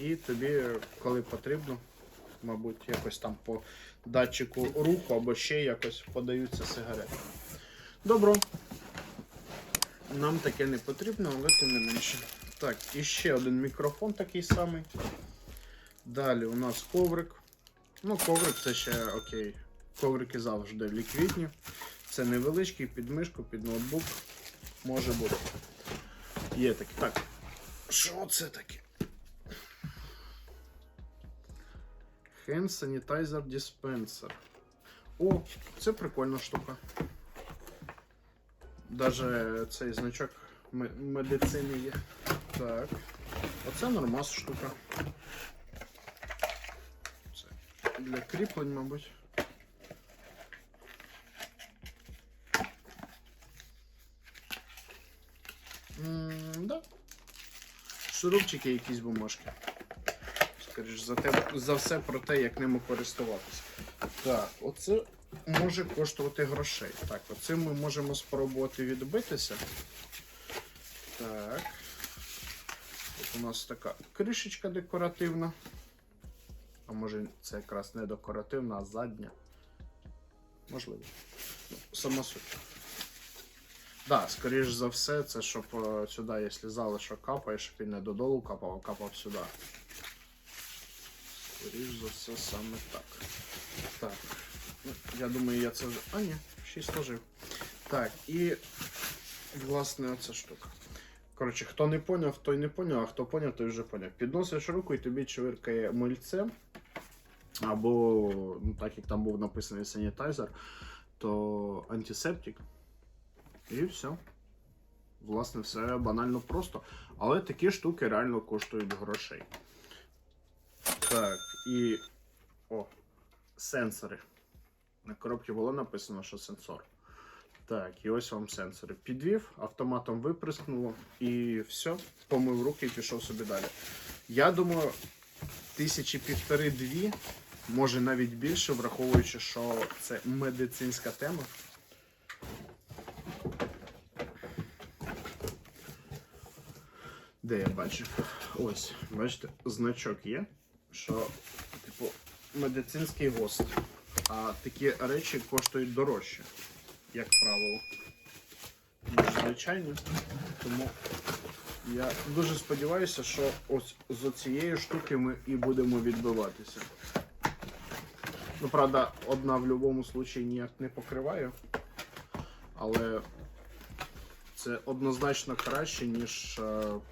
І тобі, коли потрібно, мабуть, якось там по датчику руху або ще якось подаються сигарети. Добро. Нам таке не потрібно, але тим не менше. Так, і ще один мікрофон такий самий. Далі у нас коврик. Ну, коврик це ще окей. Коврики завжди ліквідні. Це невеличкий під мишку, під ноутбук. Може бути. Є такі. Так. Що це таке? Hand Sanitizer Dispenser. О, це прикольна штука. Даже цей значок ме- медицини є. Так. Оце нормас штука. Це для кріплень, мабуть. М, да. Шурупчики якісь бумажки. Скоріш за, те, за все про те, як ними користуватися. Так, оце може коштувати грошей. Так, оцим ми можемо спробувати відбитися. Так. От у нас така кришечка декоративна. А може це якраз не декоративна, а задня. Можливо. Ну, сама суть. Да, скоріш за все, це щоб е, сюди, якщо залишок капає, щоб він не додолу капав, а капав сюди. Скоріш за все саме так. Так. Ну, я думаю, я це вже. А, ні, ще й сложив. Так, і власне оця штука. Коротше, хто не поняв, той не поняв, а хто поняв, той вже поняв. Підносиш руку і тобі чвиркає мильце. Або, ну так як там був написаний санітайзер, то антисептик. І все. Власне, все банально просто. Але такі штуки реально коштують грошей. Так, і. О, сенсори. На коробці було написано, що сенсор. Так, і ось вам сенсори. Підвів, автоматом виприскнуло і все, помив руки і пішов собі далі. Я думаю, тисячі півтори-дві, може навіть більше, враховуючи, що це медицинська тема. Де я бачив? Ось, бачите, значок є, що, типу, медицинський гост. А такі речі коштують дорожче, як правило, ніж звичайні. Тому я дуже сподіваюся, що ось з цієї штуки ми і будемо відбиватися. Ну, правда, одна в будь-якому випадку ніяк не покриває, але це однозначно краще, ніж е,